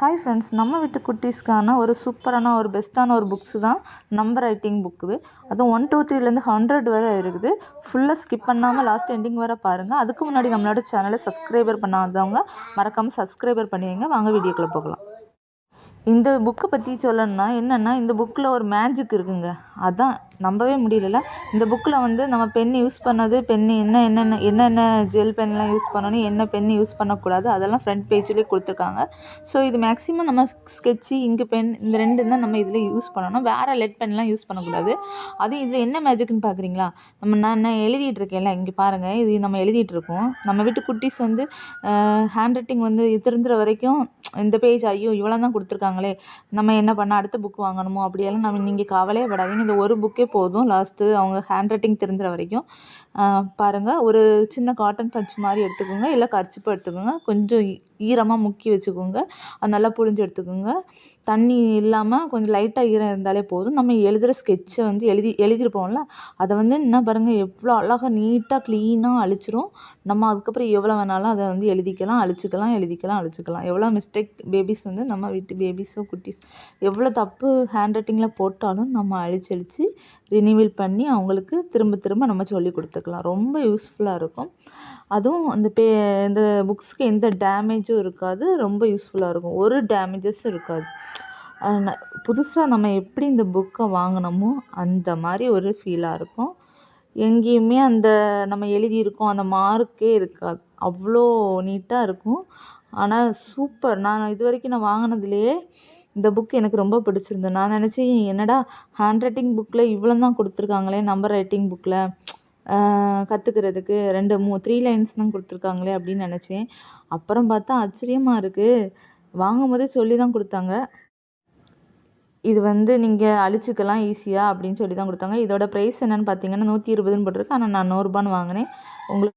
Hi friends நம்ம வீட்டு குட்டீஸ்க்கான ஒரு சூப்பரான ஒரு பெஸ்ட்டான ஒரு புக்ஸு தான் நம்பர் ரைட்டிங் புக்கு அதுவும் ஒன் டூ த்ரீலேருந்து ஹண்ட்ரட் வரை இருக்குது. ஃபுல்லாக ஸ்கிப் பண்ணாமல் லாஸ்ட் எண்டிங் வரை பாருங்கள் அதுக்கு முன்னாடி நம்மளோட சேனலை சப்ஸ்கிரைபர் பண்ணாதவங்க மறக்காமல் சப்ஸ்கிரைபர் பண்ணுவீங்க வாங்க வீடியோக்குள்ளே போகலாம். இந்த புக்கை பற்றி சொல்லணும்னா என்னென்னா இந்த புக்கில் ஒரு மேஜிக் இருக்குங்க. அதான் நம்பவே முடியல இந்த புக்கில் வந்து நம்ம பென் யூஸ் பண்ணது பென் என்ன என்னென்ன என்னென்ன ஜெல் பென்லாம் யூஸ் பண்ணணும் என்ன பென் யூஸ் பண்ணக்கூடாது அதெல்லாம் ஃப்ரண்ட் பேஜ்லேயே கொடுத்துருக்காங்க. ஸோ இது மேக்ஸிமம் நம்ம ஸ்கெட்சி இங்கு பென் இந்த ரெண்டு தான் நம்ம இதில் யூஸ் பண்ணணும். வேறு லெட் பென்லாம் யூஸ் பண்ணக்கூடாது. அது இதில் என்ன மேஜிக்னு பார்க்குறீங்களா நம்ம நான் நான் எழுதிட்டு இருக்கேன்ல இங்கே பாருங்கள் இது நம்ம எழுதிட்டு இருக்கோம். நம்ம வீட்டு குட்டீஸ் வந்து ஹேண்ட் ரைட்டிங் வந்து திருந்துற வரைக்கும் இந்த பேஜ் ஐயோ இவ்வளோ தான் கொடுத்துருக்காங்களே. நம்ம என்ன பண்ண அடுத்த புக் வாங்கணுமோ? அப்படியெல்லாம் நம்ம நீங்கள் கவலையே படாதீங்க. இந்த ஒரு புக்கே போதும். லாஸ்ட்டு அவங்க ஹேண்ட் ரைட்டிங் தெரிஞ்சுற வரைக்கும். பாருங்கள் ஒரு சின்ன காட்டன் பஞ்ச் மாதிரி எடுத்துக்கோங்க. இல்லை கர்ச்சிப்பு எடுத்துக்கோங்க. கொஞ்சம் ஈரமாக முக்கி வச்சுக்கோங்க. அது நல்லா புழிஞ்சு எடுத்துக்கோங்க. தண்ணி இல்லாமல் கொஞ்சம் லைட்டாக ஈரம் இருந்தாலே போதும். நம்ம எழுதுகிற ஸ்கெட்சை வந்து எழுதி எழுதியிருப்போம்ல அதை வந்து என்ன பாருங்கள் எவ்வளோ அழகாக நீட்டாக க்ளீனாக அழிச்சிரும். நம்ம அதுக்கப்புறம் எவ்வளோ வேணாலும் அதை வந்து எழுதிக்கலாம் அழிச்சிக்கலாம் எழுதிக்கலாம் அழிச்சிக்கலாம். எவ்வளோ மிஸ்டேக் பேபிஸ் வந்து நம்ம வீட்டு பேபிஸோ குட்டிஸ். எவ்வளோ தப்பு ஹேண்ட் ரைட்டிங்கில் போட்டாலும் நம்ம அழிச்சு ரினீவல் ரினிவல் பண்ணி அவங்களுக்கு திரும்ப திரும்ப நம்ம சொல்லி கொடுத்துக்கலாம். ரொம்ப யூஸ்ஃபுல்லாக இருக்கும். அதுவும் அந்த பே இந்த புக்ஸ்க்கு எந்த டேமேஜும் இருக்காது. ரொம்ப யூஸ்ஃபுல்லாக இருக்கும். ஒரு டேமேஜஸும் இருக்காது. புதுசாக நம்ம எப்படி இந்த புக்கை வாங்கினோமோ அந்த மாதிரி ஒரு ஃபீலாக இருக்கும். எங்கேயுமே அந்த நம்ம எழுதியிருக்கோம் அந்த மார்க்கே இருக்காது. அவ்வளோ நீட்டாக இருக்கும். ஆனால் சூப்பர் நான் இது வரைக்கும் நான் வாங்கினதுலையே இந்த புக் எனக்கு ரொம்ப பிடிச்சிருந்தது. நான் நினச்சேன் என்னடா ஹேண்ட் ரைட்டிங் புக்கில் இவ்வளோ தான் கொடுத்துருக்காங்களே நம்பர் ரைட்டிங் புக்கில் கற்றுக்கிறதுக்கு ரெண்டு மூ த்ரீ லைன்ஸ் தான் கொடுத்துருக்காங்களே அப்படின்னு நினச்சேன். அப்புறம் பார்த்தா ஆச்சரியமாக இருக்குது வாங்கும் போதே சொல்லி தான் கொடுத்தாங்க. இது வந்து நீங்கள் அழிச்சிக்கலாம் ஈஸியாக அப்படின்னு சொல்லி தான் கொடுத்தாங்க. இதோட ப்ரைஸ் என்னென்னு பார்த்தீங்கன்னா நூற்றி இருபதுன்னு போட்டிருக்கு. ஆனால் நான் நூறுரூபான்னு வாங்கினேன். உங்களுக்கு